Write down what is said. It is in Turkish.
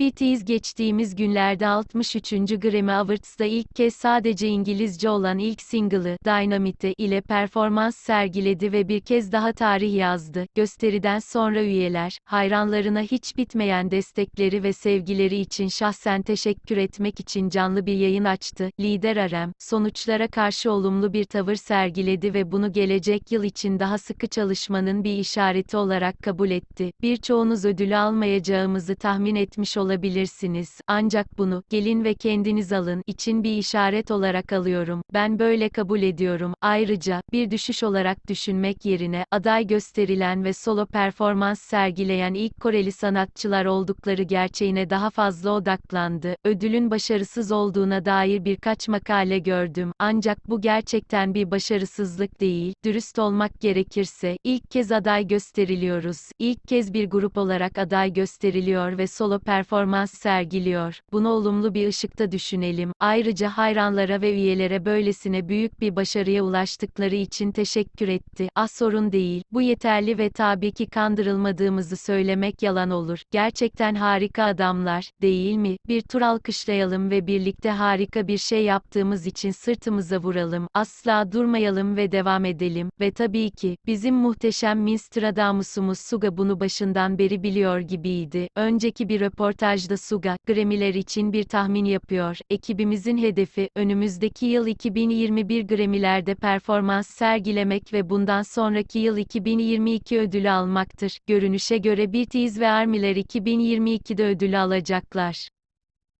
BTS geçtiğimiz günlerde 63. Grammy Awards'ta ilk kez sadece İngilizce olan ilk single'ı Dynamite ile performans sergiledi ve bir kez daha tarih yazdı. Gösteriden sonra üyeler, hayranlarına hiç bitmeyen destekleri ve sevgileri için şahsen teşekkür etmek için canlı bir yayın açtı. Lider RM, sonuçlara karşı olumlu bir tavır sergiledi ve bunu gelecek yıl için daha sıkı çalışmanın bir işareti olarak kabul etti. Birçoğunuz ödülü almayacağımızı tahmin etmiş olabilirsiniz. Ancak bunu, gelin ve kendiniz alın, için bir işaret olarak alıyorum. Ben böyle kabul ediyorum. Ayrıca, bir düşüş olarak düşünmek yerine, aday gösterilen ve solo performans sergileyen ilk Koreli sanatçılar oldukları gerçeğine daha fazla odaklandı. Ödülün başarısız olduğuna dair birkaç makale gördüm. Ancak bu gerçekten bir başarısızlık değil. Dürüst olmak gerekirse, ilk kez aday gösteriliyoruz. İlk kez bir grup olarak aday gösteriliyor ve solo performans sergiliyor. Bunu olumlu bir ışıkta düşünelim. Ayrıca hayranlara ve üyelere böylesine büyük bir başarıya ulaştıkları için teşekkür etti. Ah sorun değil. Bu yeterli ve tabii ki kandırılmadığımızı söylemek yalan olur. Gerçekten harika adamlar, değil mi? Bir tur alkışlayalım ve birlikte harika bir şey yaptığımız için sırtımıza vuralım. Asla durmayalım ve devam edelim. Ve tabii ki, bizim muhteşem Minstradamus'umuz Suga bunu başından beri biliyor gibiydi. Önceki bir röportajda Suga, Grammy'ler için bir tahmin yapıyor. Ekibimizin hedefi, önümüzdeki yıl 2021 Grammy'lerde performans sergilemek ve bundan sonraki yıl 2022 ödülü almaktır. Görünüşe göre BTS ve ARMY'ler 2022'de ödülü alacaklar.